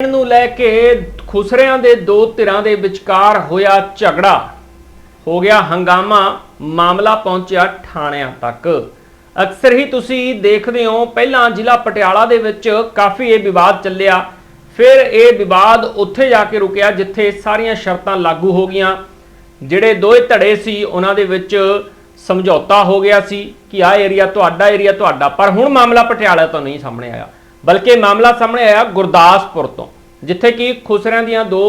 ਨੂੰ ਲੈ ਕੇ ਖੁਸਰਿਆਂ ਦੇ ਦੋ ਧਿਰਾਂ ਦੇ ਵਿਚਕਾਰ ਹੋਇਆ ਝਗੜਾ। ਹੋ ਗਿਆ ਹੰਗਾਮਾ, ਮਾਮਲਾ ਪਹੁੰਚਿਆ ਥਾਣਿਆਂ ਤੱਕ। ਅਕਸਰ ਹੀ ਤੁਸੀਂ ਦੇਖਦੇ ਹੋ, ਪਹਿਲਾਂ ਜ਼ਿਲ੍ਹਾ ਪਟਿਆਲਾ ਦੇ ਵਿੱਚ ਕਾਫੀ ਇਹ ਵਿਵਾਦ ਚੱਲਿਆ, ਫਿਰ ਇਹ ਵਿਵਾਦ ਉੱਥੇ ਜਾ ਕੇ ਰੁਕਿਆ ਜਿੱਥੇ ਸਾਰੀਆਂ ਸ਼ਰਤਾਂ ਲਾਗੂ ਹੋ ਗਈਆਂ। ਜਿਹੜੇ ਦੋਏ ਧੜੇ ਸੀ, ਉਹਨਾਂ ਦੇ ਵਿੱਚ ਸਮਝੌਤਾ ਹੋ ਗਿਆ ਸੀ ਕਿ ਆਹ ਏਰੀਆ ਤੁਹਾਡਾ ਏਰੀਆ ਤੁਹਾਡਾ, ਪਰ ਹੁਣ ਮਾਮਲਾ ਪਟਿਆਲਾ ਤੋਂ ਨਹੀਂ ਸਾਹਮਣੇ ਆਇਆ। ਬਲਕਿ ਮਾਮਲਾ ਸਾਹਮਣੇ ਆਇਆ ਗੁਰਦਾਸਪੁਰ ਤੋਂ, ਜਿੱਥੇ ਕਿ ਖੁਸਰਿਆਂ ਦੀਆਂ ਦੋ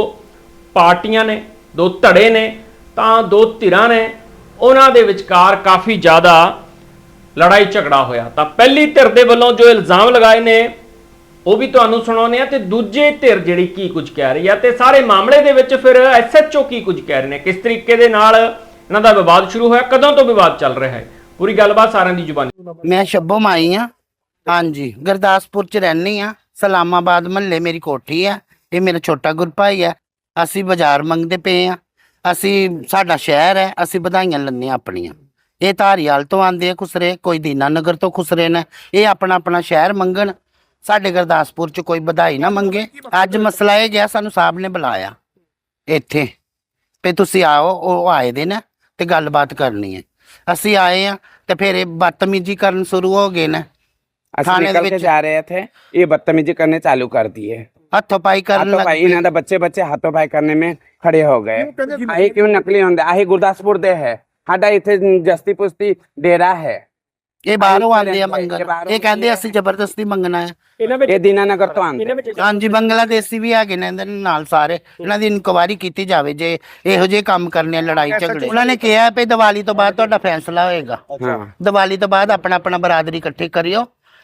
ਪਾਰਟੀਆਂ ਨੇ, ਦੋ ਧੜੇ ਨੇ, ਤਾਂ ਦੋ ਧਿਰਾਂ ਨੇ, ਉਹਨਾਂ ਦੇ ਵਿਚਕਾਰ ਕਾਫੀ ਜ਼ਿਆਦਾ ਲੜਾਈ ਝਗੜਾ ਹੋਇਆ। ਤਾਂ ਪਹਿਲੀ ਧਿਰ ਦੇ ਵੱਲੋਂ ਜੋ ਇਲਜ਼ਾਮ ਲਗਾਏ ਨੇ, ਉਹ ਵੀ ਤੁਹਾਨੂੰ ਸੁਣਾਉਂਦੇ ਆ ਤੇ ਦੂਜੇ ਧਿਰ ਜਿਹੜੀ ਕੀ ਕੁਝ ਕਹਿ ਰਹੀ ਆ ਤੇ ਸਾਰੇ ਮਾਮਲੇ ਦੇ ਵਿੱਚ ਫਿਰ ਐਸਐਚਓ ਕੀ ਕੁਝ ਕਹਿ ਰਹੇ ਨੇ, ਕਿਸ ਤਰੀਕੇ ਦੇ ਨਾਲ ਇਹਨਾਂ ਦਾ ਵਿਵਾਦ ਸ਼ੁਰੂ ਹੋਇਆ, ਕਦੋਂ ਤੋਂ ਵਿਵਾਦ ਚੱਲ ਰਿਹਾ ਹੈ? ਪੂਰੀ ਗੱਲਬਾਤ ਸਾਰਿਆਂ ਦੀ ਜ਼ੁਬਾਨੀ। ਮੈਂ ਸ਼ੱਭੋ ਮਾਈ ਆ ਹਾਂਜੀ, ਗੁਰਦਾਸਪੁਰ ਚ ਰਹਿਣੀ ਆ ਸਲਾਮਾਬਾਦ ਮਹੱਲੇ ਮੇਰੀ ਕੋਠੀ ਆ ਇਹ ਮੇਰਾ ਛੋਟਾ ਗੁਰਪਾਈ ਆ ਅਸੀਂ ਬਾਜ਼ਾਰ ਮੰਗਦੇ ਪਏ ਆ ਅਸੀਂ, ਸਾਡਾ ਸ਼ਹਿਰ ਹੈ। ਅਸੀਂ ਵਧਾਈਆਂ ਲੈਂਦੇ ਹਾਂ ਆਪਣੀਆਂ। ਇਹ ਧਾਰੀਵਾਲ ਤੋਂ ਆਂਦੇ ਆ ਖੁਸਰੇ, ਕੋਈ ਦੀਨਾ ਨਗਰ ਤੋਂ ਖੁਸਰੇ ਨੇ। ਇਹ ਆਪਣਾ ਆਪਣਾ ਸ਼ਹਿਰ ਮੰਗਣ। ਸਾਡੇ ਗੁਰਦਾਸਪੁਰ ਚ ਕੋਈ ਵਧਾਈ ਨਾ ਮੰਗੇ। ਅੱਜ ਮਸਲਾ ਇਹ ਗਿਆ, ਸਾਨੂੰ ਸਾਹਿਬ ਨੇ ਬੁਲਾਇਆ ਇੱਥੇ ਤੇ ਤੁਸੀਂ ਆਓ, ਉਹ ਆਏ ਦੇ ਨਾ ਤੇ ਗੱਲਬਾਤ ਕਰਨੀ ਹੈ। ਅਸੀਂ ਆਏ ਆ ਤੇ ਫਿਰ ਇਹ ਬਦਤਮੀਜੀ ਕਰਨ ਸ਼ੁਰੂ ਹੋ ਗਏ ਨੇ। ਅਸੀਂ थाने निकल दे के विच- जा रहे थे ये बदतमीजी करने चालू कर दिए ਹੱਥੋਂ ਪਾਈ ਕਰਨ हाथों ਲੱਗ भाई ਪਏ। इन्हों दे बच्चे बच्चे हाथों भाई करने में खड़े हो गए आही क्यों नकली होंगे आही गुरदासपुर दे है ਸਾਡਾ ਇੱਥੇ ਜਸਤੀ ਪੁਸਤੀ ਡੇਰਾ ਹੈ ਇਹ ਬਾਹਰੋਂ ਆਈ ਆਉਂਦੇ ਆ ਇਹ ਮੰਗਣ ਬਾਹਰੋਂ ਇਹ ਕਹਿੰਦੇ ਅਸੀਂ ਜ਼ਬਰਦਸਤੀ ਮੰਗਣਾ ਹੈ ਇਹ ਦੀਨਾਨਗਰ ਤੋਂ ਆਉਂਦੇ ਹਾਂਜੀ ਬੰਗਲਾਦੇਸ਼ੀ ਵੀ ਹੈਗੇ ਨੇ ਇਹਦੇ ਨਾਲ ਸਾਰੇ ਇਹਨਾਂ ਦੀ ਇਨਕੁਆਇਰੀ ਕੀਤੀ ਜਾਵੇ ਜੇ ਇਹੋ ਜਿਹੇ ਕੰਮ ਕਰਨੇ ਆ, ਲੜਾਈ ਝਗੜੇ ਉਹਨਾਂ ਨੇ ਕਿਹਾ ਵੀ ਦੀਵਾਲੀ ਤੋਂ ਬਾਅਦ ਤੁਹਾਡਾ ਫੈਸਲਾ ਹੋਏਗਾ ਹਾਂ ਦੀਵਾਲੀ ਤੋਂ ਬਾਅਦ ਆਪਣਾ ਆਪਣਾ ਬਰਾਦਰੀ ਇਕੱਠੀ ਕਰਿਓ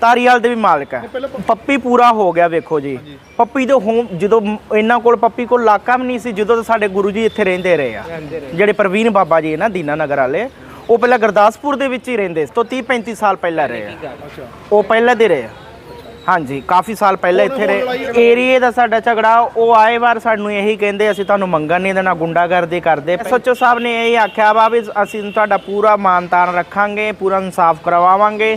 ਤਾਰੀਵਾਲ ਦੇ ਵੀ ਮਾਲਕ ਹੈ। ਪੱਪੀ ਪੂਰਾ ਹੋ ਗਿਆ ਵੇਖੋ ਜੀ। ਪੱਪੀ ਦੇ ਹੋਮ ਜਦੋਂ ਇਹਨਾਂ ਕੋਲ ਪੱਪੀ ਕੋਲ ਇਲਾਕਾ ਵੀ ਨਹੀਂ ਸੀ ਜਦੋਂ ਤੋਂ ਸਾਡੇ ਗੁਰੂ ਜੀ ਇੱਥੇ ਰਹਿੰਦੇ ਰਹੇ ਆ। ਜਿਹੜੇ ਪ੍ਰਵੀਨ ਬਾਬਾ ਜੀ ਹੈ ਨਾ ਦੀਨਾਨਗਰ ਵਾਲੇ ਉਹ ਪਹਿਲਾਂ ਗੁਰਦਾਸਪੁਰ ਦੇ ਵਿੱਚ ਹੀ ਰਹਿੰਦੇ ਸੀ ਤੋਂ 30 35 ਸਾਲ ਪਹਿਲਾਂ ਰਹੇ ਆ। ਉਹ ਪਹਿਲਾਂ ਦੇ ਰਹੇ ਆ। ਹਾਂਜੀ ਕਾਫੀ ਸਾਲ ਪਹਿਲਾਂ ਇੱਥੇ ਰਹੇ। ਏਰੀਏ ਦਾ ਸਾਡਾ ਝਗੜਾ ਉਹ ਆਏ ਵਾਰ ਸਾਨੂੰ ਇਹੀ ਕਹਿੰਦੇ ਅਸੀਂ ਤੁਹਾਨੂੰ ਮੰਗਣ ਨਹੀਂ ਦੇਣਾ ਗੁੰਡਾਗਰਦੀ ਕਰਦੇ। ਸੱਚੋ ਸਾਹਿਬ ਨੇ ਇਹ ਆਖਿਆ ਵਾ ਵੀ ਅਸੀਂ ਤੁਹਾਡਾ ਪੂਰਾ ਮਾਨਤਾਨ ਰੱਖਾਂਗੇ ਪੂਰਾ ਇਨਸਾਫ ਕਰਵਾਵਾਂਗੇ।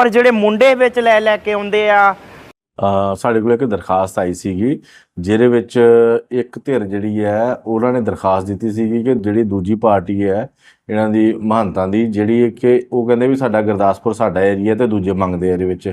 ਪਰ ਜਿਹੜੇ ਮੁੰਡੇ ਵਿੱਚ ਲੈ ਲੈ ਕੇ ਆਉਂਦੇ ਆ? ਸਾਡੇ ਕੋਲ ਇੱਕ ਦਰਖਾਸਤ ਆਈ ਸੀਗੀ, ਜਿਹਦੇ ਵਿੱਚ ਇੱਕ ਧਿਰ ਜਿਹੜੀ ਹੈ, ਉਹਨਾਂ ਨੇ ਦਰਖਾਸਤ ਦਿੱਤੀ ਸੀਗੀ ਕਿ ਜਿਹੜੀ ਦੂਜੀ ਪਾਰਟੀ ਹੈ, ਇਹਨਾਂ ਦੀ ਮਹੰਤਾਂ ਦੀ, ਜਿਹੜੀ ਕਿ ਉਹ ਕਹਿੰਦੇ ਵੀ ਸਾਡਾ ਗੁਰਦਾਸਪੁਰ ਸਾਡਾ ਏਰੀਆ ਤੇ ਦੂਜੇ ਮੰਗਦੇ ਆ ਇਹਦੇ ਵਿੱਚ।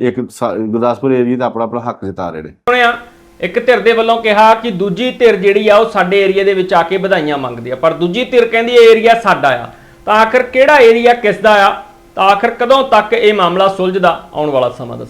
ਇੱਕ ਸਾ- ਗੁਰਦਾਸਪੁਰ ਏਰੀਆ ਦਾ ਆਪਣਾ ਆਪਣਾ ਹੱਕ ਜਤਾ ਰਹੇ ਨੇ। ਸੁਣਿਆ, ਇੱਕ ਧਿਰ ਦੇ ਵੱਲੋਂ ਕਿਹਾ ਕਿ ਦੂਜੀ ਧਿਰ ਜਿਹੜੀ ਆ ਉਹ ਸਾਡੇ ਏਰੀਆ ਦੇ ਵਿੱਚ ਆ ਕੇ ਵਧਾਈਆਂ ਮੰਗਦੀ ਆ, ਪਰ ਦੂਜੀ ਧਿਰ ਕਹਿੰਦੀ ਇਹ ਏਰੀਆ ਸਾਡਾ ਆ। ਤਾਂ ਆਖਰ ਕਿਹੜਾ ਏਰੀਆ ਕਿਸ ਦਾ ਆ? ਤਾਂ ਆਖਰ ਕਦੋਂ ਤੱਕ ਇਹ ਮਾਮਲਾ ਸੁਲਝਦਾ, ਆਉਣ ਵਾਲਾ ਸਮਾਂ ਦੱਸੇਗਾ